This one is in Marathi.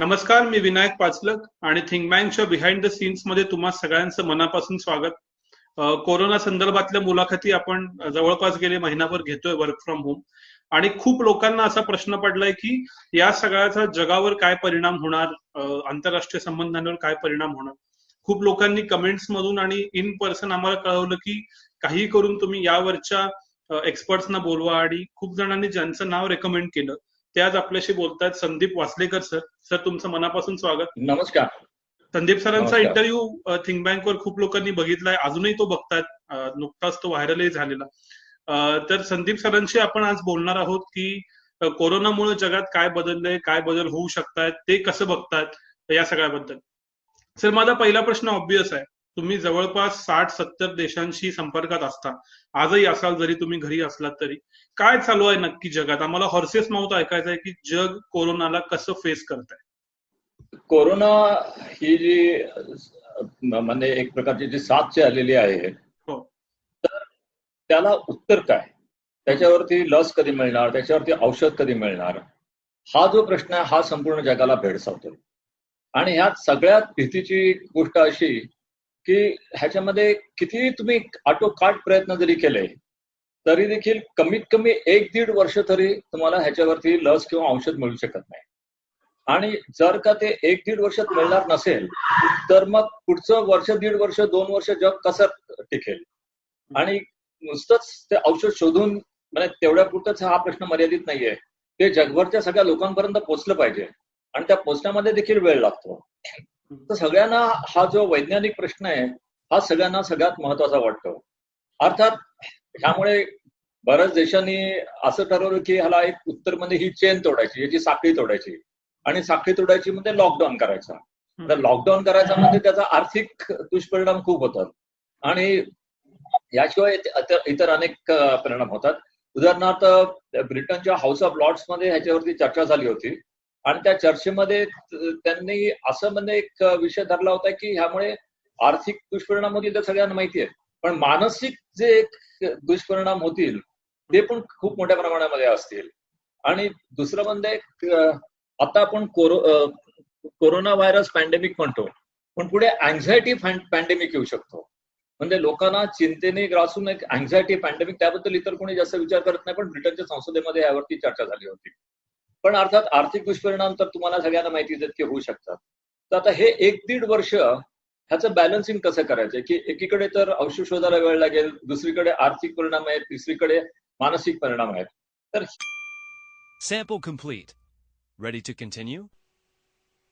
नमस्कार मी विनायक पाचलक आणि थिंक बँकच्या बिहाइंड द सीन्समध्ये तुम्हा सगळ्यांचं मनापासून स्वागत. कोरोना संदर्भातल्या मुलाखती आपण जवळपास गेले महिनाभर घेतोय वर्क फ्रॉम होम आणि खूप लोकांना असा प्रश्न पडलाय की या सगळ्याचा जगावर काय परिणाम होणार? आंतरराष्ट्रीय संबंधांवर काय परिणाम होणार? खूप लोकांनी कमेंट्स मधून आणि इन पर्सन आम्हाला कळवलं की काही करून तुम्ही यावरच्या एक्सपर्ट्सना बोलवा आणि खूप जणांनी ज्यांचं नाव रेकमेंड केलं. ते आज आपल्याशी बोलतायत संदीप वासलेकर सर. सर तुमचं मनापासून स्वागत. नमस्कार. संदीप सरांचा इंटरव्ह्यू थिंक बँकवर खूप लोकांनी बघितलाय. अजूनही तो बघतायत. नुकताच तो व्हायरलही झालेला. तर संदीप सरांशी आपण आज बोलणार आहोत की कोरोनामुळे जगात काय बदललंय काय बदल होऊ शकतायत ते कसं बघतायत या सगळ्याबद्दल. सर माझा पहिला प्रश्न ऑब्विस आहे. तुम्ही जवळपास साठ सत्तर देशांशी संपर्कात असता. आजही असाल जरी तुम्ही घरी असलात तरी. काय चालू आहे नक्की जगात? आम्हाला हॉर्सेस माउथ ऐकायचं आहे की जग कोरोनाला कसं फेस करत आहे कोरोना ही जी म्हणजे एक प्रकारची जी साथ आलेली आहे हो. तर त्याला उत्तर काय? त्याच्यावरती लस कधी मिळणार? त्याच्यावरती औषध कधी मिळणार? हा जो प्रश्न आहे हा संपूर्ण जगाला भेडसावतो आणि ह्यात सगळ्यात भीतीची गोष्ट अशी की ह्याच्यामध्ये किती तुम्ही आटोकाट प्रयत्न जरी केले तरी देखील कमीत कमी एक दीड वर्ष तरी तुम्हाला ह्याच्यावरती लस किंवा औषध मिळू शकत नाही. आणि जर का ते एक दीड वर्षात मिळणार नसेल तर मग पुढचं वर्ष दीड वर्ष दोन वर्ष जग कसं टिकेल? आणि नुसतंच ते औषध शोधून म्हणजे तेवढ्या पुरतच हा प्रश्न मर्यादित नाहीये. ते जगभरच्या सगळ्या लोकांपर्यंत पोहोचलं पाहिजे. आणि त्या पोचण्यामध्ये देखील वेळ लागतो. तर सगळ्यांना हा जो वैज्ञानिक प्रश्न आहे हा सगळ्यांना सगळ्यात महत्त्वाचा वाटतो. अर्थात ह्यामुळे बऱ्याच देशांनी असं ठरवलं की ह्याला एक उत्तरमध्ये ही चेन तोडायची याची साखळी तोडायची. आणि साखळी तोडायची म्हणजे लॉकडाऊन करायचा. तर लॉकडाऊन करायचा म्हणजे त्याचा आर्थिक दुष्परिणाम खूप होतात. आणि याशिवाय इतर अनेक परिणाम होतात. उदाहरणार्थ ब्रिटनच्या हाऊस ऑफ लॉर्ड्समध्ये ह्याच्यावरती चर्चा झाली होती. आणि त्या चर्चेमध्ये त्यांनी असं म्हणजे एक विषय धरला होता की ह्यामुळे आर्थिक दुष्परिणाम होतील तर सगळ्यांना माहिती आहे. पण मानसिक जे दुष्परिणाम होतील ते पण खूप मोठ्या प्रमाणामध्ये असतील. आणि दुसरं म्हणजे आता आपण कोरो कोरोना व्हायरस पॅन्डेमिक म्हणतो पण पुढे अँझायटी पॅन्डेमिक येऊ शकतो. म्हणजे लोकांना चिंतेने ग्रासून एक अँझायटी पॅन्डेमिक त्याबद्दल इतर कोणी जास्त विचार करत नाही पण ब्रिटनच्या संसदेमध्ये यावरती चर्चा झाली होती. पण अर्थात आर्थिक दुष्परिणाम तर तुम्हाला सगळ्यांना माहिती की होऊ शकतात. तर आता हे एक दीड वर्ष ह्याचं बॅलन्सिंग कसं करायचं? की एकीकडे तर औषध शोधायला वेळ लागेल दुसरीकडे आर्थिक परिणाम आहेत तिसरीकडे मानसिक परिणाम आहेत. तर sample complete ready to continue